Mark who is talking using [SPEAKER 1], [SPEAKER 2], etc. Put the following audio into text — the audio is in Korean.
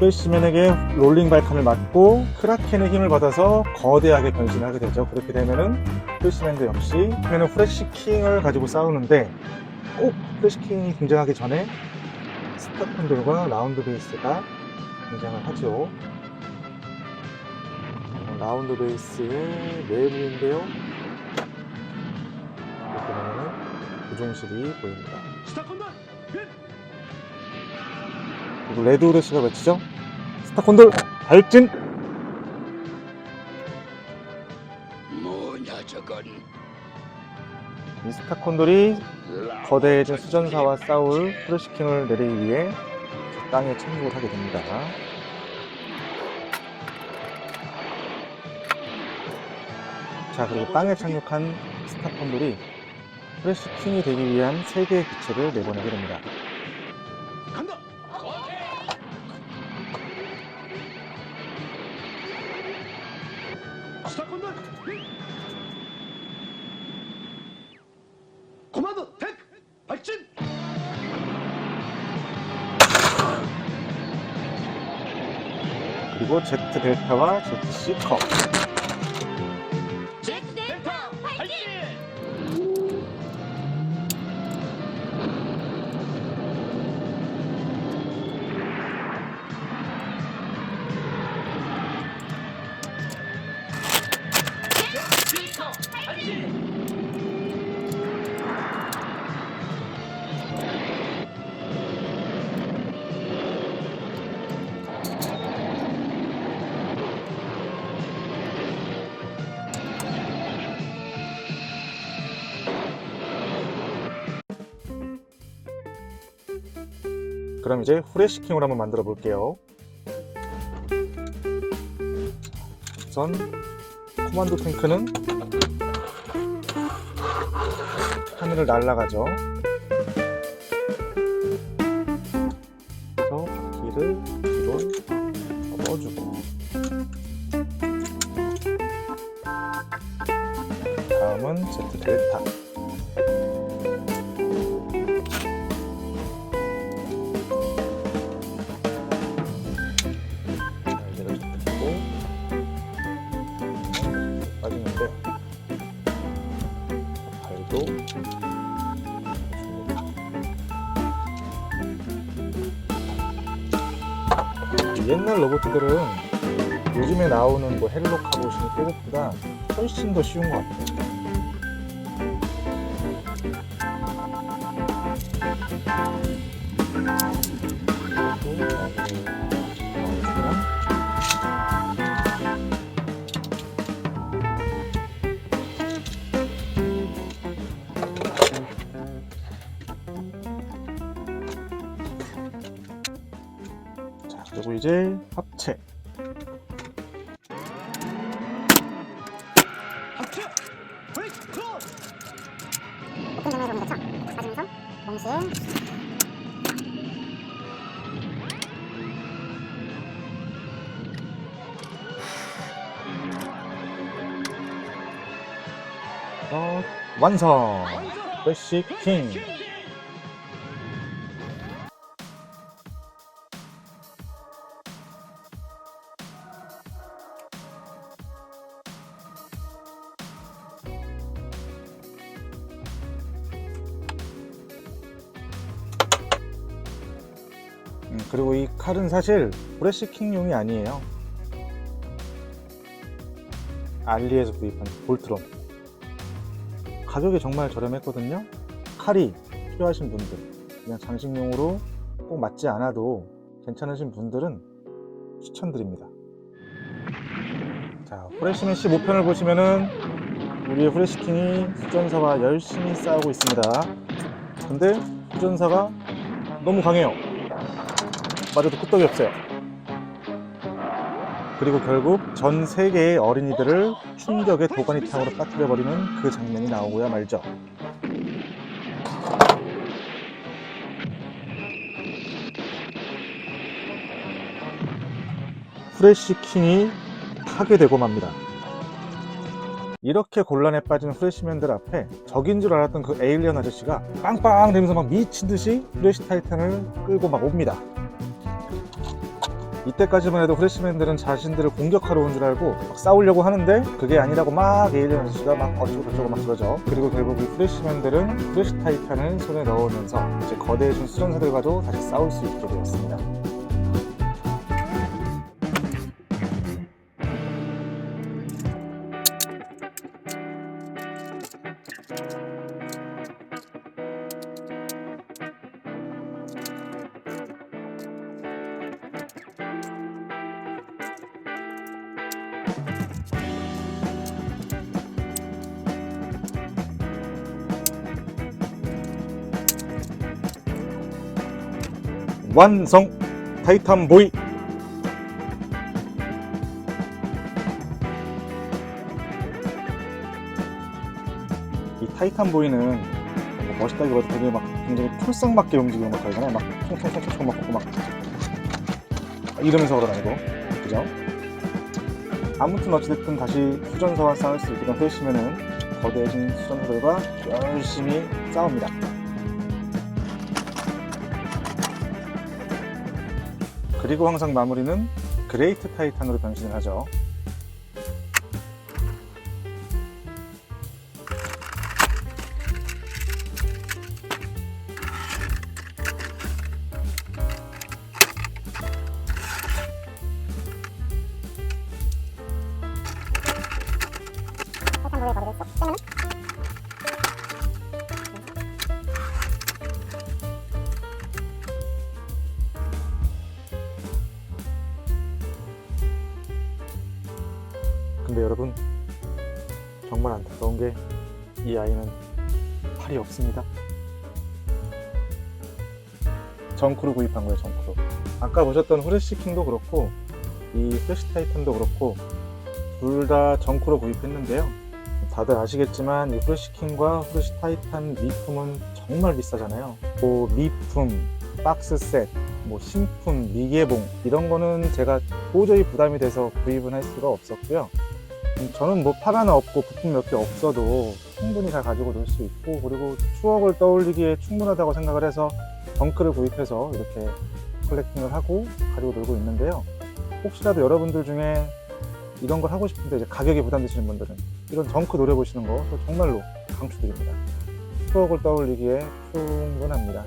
[SPEAKER 1] 프레시맨에게 롤링 발칸을 맞고 크라켄의 힘을 받아서 거대하게 변신을 하게 되죠. 그렇게 되면은 프레시맨도 역시 맨은 프레시킹을 가지고 싸우는데 꼭 프레시킹이 등장하기 전에 스타콘돌과 라운드 베이스가 등장을 하죠. 어, 라운드 베이스의 내부인데요. 이렇게 보면은 구종실이 보입니다. 그리고 레드우르스가 외치죠. 스타 콘돌 발진!
[SPEAKER 2] 뭐냐 저건
[SPEAKER 1] 이 스타 콘돌이 거대해진 수전사와 싸울 프레시킹을 내리기 위해 저 땅에 착륙을 하게 됩니다. 자, 그리고 땅에 착륙한 스타 콘돌이 프레시 킹이 되기 위한 세 개의 기체를 내보내게 됩니다.
[SPEAKER 2] 간다
[SPEAKER 1] 그리고 제트 델타와 제트 그럼 이제 후레시킹으로 한번 만들어 볼게요. 우선 코만도 탱크는 하늘을 날아가죠. 그래서 바퀴를 뒤로 접어주고 다음은 제트 델타 옛날 로봇들은 요즘에 나오는 뭐 헬로 카보신 로봇보다 훨씬 더 쉬운 것 같아요. 이제 합체.
[SPEAKER 2] 합체 브레이크 클로즈
[SPEAKER 3] 오픈 장면으로 보면 좋죠? 빠지면서 동시에
[SPEAKER 1] 어, 완성! 프레시 킹! 그리고 이 칼은 사실 브레시킹용이 아니에요. 알리에서 구입한 볼트론. 가격이 정말 저렴했거든요. 칼이 필요하신 분들, 그냥 장식용으로 꼭 맞지 않아도 괜찮으신 분들은 추천드립니다. 자, 프레시맨 15편을 보시면은 우리의 프레시킹이 수전사와 열심히 싸우고 있습니다. 근데 수전사가 너무 강해요. 맞아도 끄떡이 없어요. 그리고 결국 전 세계의 어린이들을 충격의 도가니탕으로 빠뜨려버리는 그 장면이 나오고야 말죠. 프레시킹이 파괴되고 맙니다. 이렇게 곤란에 빠진 프레시맨들 앞에 적인 줄 알았던 그 에일리언 아저씨가 빵빵 대면서 막 미친 듯이 프레시 타이탄을 끌고 막 옵니다. 이때까지만 해도 프레시맨들은 자신들을 공격하러 온 줄 알고 막 싸우려고 하는데 그게 아니라고 막 에일리언 아저씨가 막 어쩌고 저쩌고 막 그러죠. 그리고 결국 이 프레시맨들은 프레시 타이탄을 손에 넣으면서 이제 거대해진 수전사들과도 다시 싸울 수 있게 되었습니다. 완성. 타이탄 보이. 이 타이탄 보이는 뭐 멋있다기보다 되게 막 굉장히 촐싹맞게 움직이는 것 같잖아요. 막 총총총총 막 걷고 막. 이러면서 걸어다니고 그죠? 아무튼 어찌됐든 다시 수전사와 싸울 수 있게 된 프레시맨은 거대해진 수전사들과 열심히 싸웁니다 그리고 항상 마무리는 그레이트 타이탄으로 변신을 하죠.
[SPEAKER 3] 타이탄 보이에 거리를 쏙
[SPEAKER 1] 안타까운 게 이 아이는 팔이 없습니다. 정크로 구입한 거예요, 정크로. 아까 보셨던 후레시킹도 그렇고 이 플래시 타이탄도 그렇고 둘 다 정크로 구입했는데요. 다들 아시겠지만 이 후레시킹과 후레시 타이탄 미품은 정말 비싸잖아요. 뭐 미품, 박스 셋, 뭐 신품, 미개봉 이런 거는 제가 도저히 부담이 돼서 구입은 할 수가 없었고요. 음, 저는 뭐 팔 하나 없고 부품 몇 개 없어도 충분히 잘 가지고 놀 수 있고 그리고 추억을 떠올리기에 충분하다고 생각을 해서 덩크를 구입해서 이렇게 컬렉팅을 하고 가지고 놀고 있는데요. 혹시라도 여러분들 중에 이런 걸 하고 싶은데 이제 가격이 부담되시는 분들은 이런 덩크 노려보시는 거 정말로 강추드립니다. 추억을 떠올리기에 충분합니다.